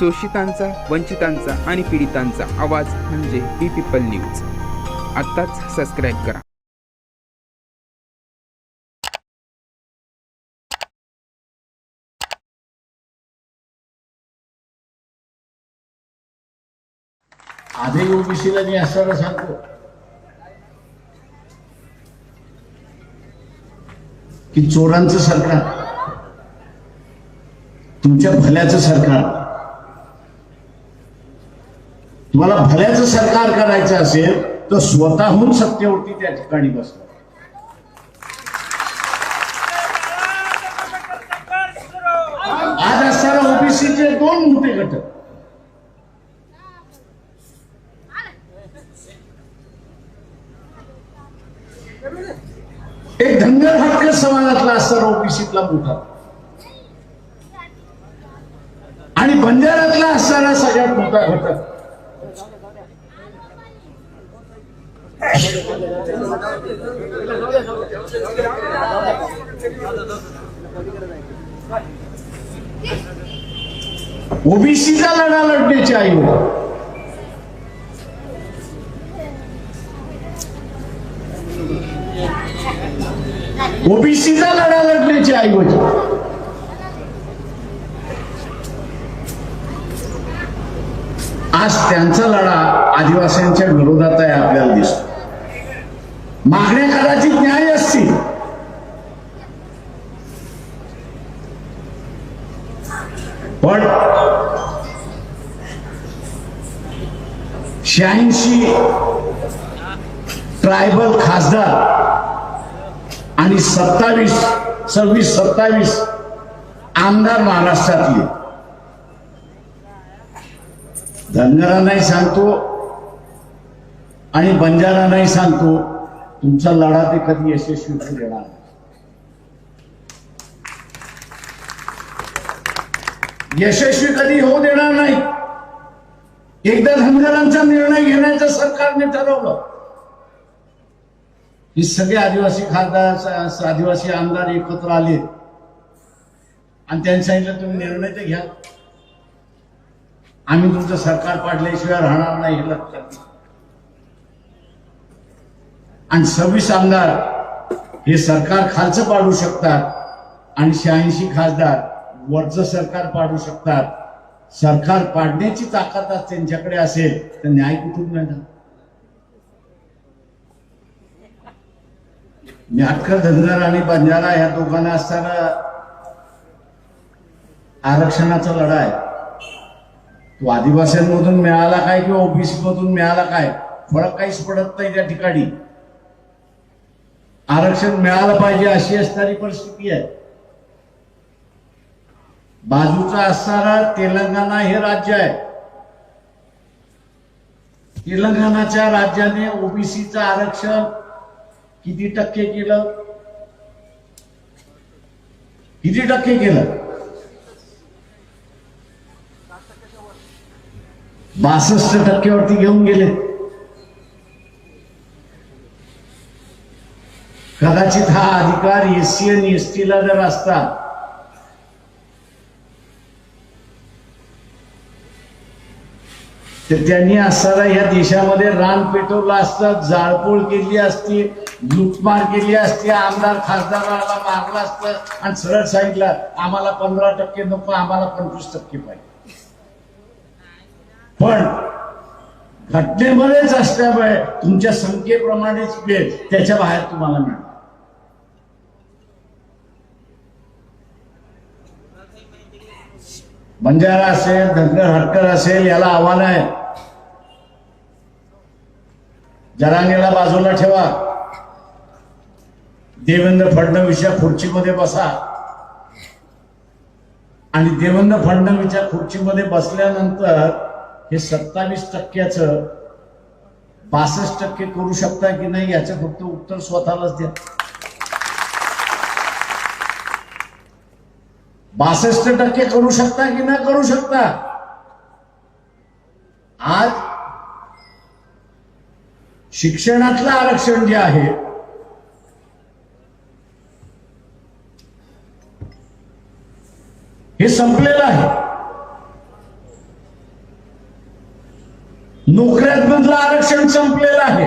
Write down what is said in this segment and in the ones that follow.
शोषितांचा वंचितांचा आणि पीडितांचा आवाज म्हणजे बी पीपल न्यूज. आत्ताच सबस्क्राईब करा. आधी ओबीसीला मी असताना सांगतो? की चोरांचं सरकार तुमच्या भल्याचं सरकार तुम्हाला भल्याचं सरकार करायचं असेल तर स्वतःहून सत्तेवरती त्या ठिकाणी बसतो आज असताना ओबीसीचे दोन मोठे घटक. एक धनगर हक्क समाजातला असताना ओबीसीतला मोठा. आणि बंजारातला असताना सगळ्यात मोठा घटक. ओबीसीचा लढा लढण्याची आई ओबीसीचा लढा लढण्याची ऐवजी आज त्यांचा लढा आदिवासींच्या विरोधात आहे आपल्याला दिसतो मागण्या कदाचित न्याय असतील. पण शहाऐंशी ट्रायबल खासदार आणि सत्तावीस सव्वीस सत्तावीस आमदार महाराष्ट्रातले. धनगरांनाही सांगतो आणि बंजारांनाही सांगतो तुमचा लढा ते कधी यशस्वी होऊ देणार? यशस्वी कधी होऊ देणार नाही? एकदा धनगरांचा निर्णय घेण्याचं सरकारने ठरवलं. हे सगळे आदिवासी खासदार आदिवासी आमदार एकत्र आले. आणि त्यांनी सांगितलं तुम्ही निर्णय तर घ्या. आम्ही तुमचं सरकार पाडल्याशिवाय राहणार नाही हे लक्षात आणि सव्वीस आमदार हे सरकार खालचं पाडू शकतात आणि शहाऐंशी खासदार वरचं सरकार पाडू शकतात. सरकार पाडण्याची ताकद आज त्यांच्याकडे असेल तर न्याय कुठून मिळणार? नाटक धनगर आणि बंजारा या दोघांना असताना आरक्षणाचा लढा आहे तो आदिवासींमधून मिळाला काय किंवा ओबीसी मधून मिळाला काय? फरक काहीच पडत नाही त्या ठिकाणी. आरक्षण मिळालं पाहिजे अशी असणारी परिस्थिती आहे. बाजूचा असणारा तेलंगणा हे राज्य आहे. तेलंगणाच्या राज्याने ओबीसीचं आरक्षण किती टक्के केलं? किती टक्के केलं? बासष्ट टक्क्यावरती घेऊन गेले. कदाचित हा अधिकार एससी आणि एसटी जर असता तर त्यांनी असताना या देशामध्ये रान पेटवलं असतं जाळपोळ केली असती लुटमार केली असती आमदार खासदाराला मारलं असतं आणि सरळ सांगितलं आम्हाला पंधरा टक्के नको आम्हाला पंचवीस टक्के पाहिजे. पण घटनेमध्येच असल्यामुळे तुमच्या संख्येप्रमाणेच वेळ त्याच्या बाहेर तुम्हाला मिळणार बंजारा असेल धनगर हटकर असेल याला आव्हान आहे. जरांगेला बाजूला ठेवा. देवेंद्र फडणवीसच्या खुर्चीमध्ये बसा. आणि देवेंद्र फडणवीसच्या खुर्चीमध्ये बसल्यानंतर हे सत्तावीस टक्क्याचं बासष्ट टक्के करू शकता की नाही याचं फक्त उत्तर स्वतःलाच द्या. बासष्ट टक्के करू शकता की नाही करू शकता? आज शिक्षणातलं आरक्षण जे आहे हे संपलेलं आहे. नोकऱ्यांमधलं आरक्षण संपलेलं आहे.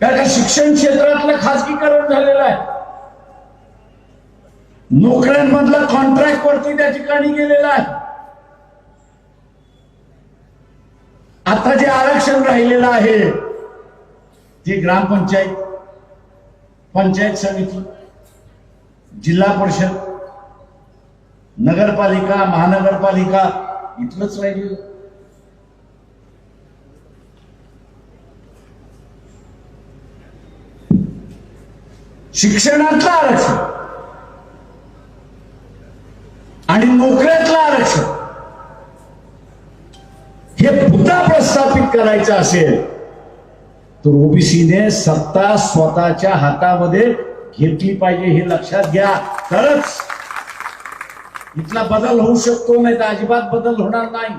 कारण का शिक्षण क्षेत्रातलं खाजगीकरण झालेलं आहे. नोकऱ्यांमधलं कॉन्ट्रॅक्ट वरती त्या ठिकाणी गेलेलं आहे. आता जे आरक्षण राहिलेलं आहे ते ग्रामपंचायत पंचायत समिती जिल्हा परिषद नगरपालिका महानगरपालिका इथलंच राहिलेलं शिक्षणातलं आरक्षण. आणि आरक्षण हे पुन्हा प्रस्थापित करायचं असेल तर ओबीसीने सत्ता स्वतःच्या हातामध्ये घेतली पाहिजे हे लक्षात घ्या. तरच इथला बदल होऊ शकतो नाही तर अजिबात बदल होणार नाही.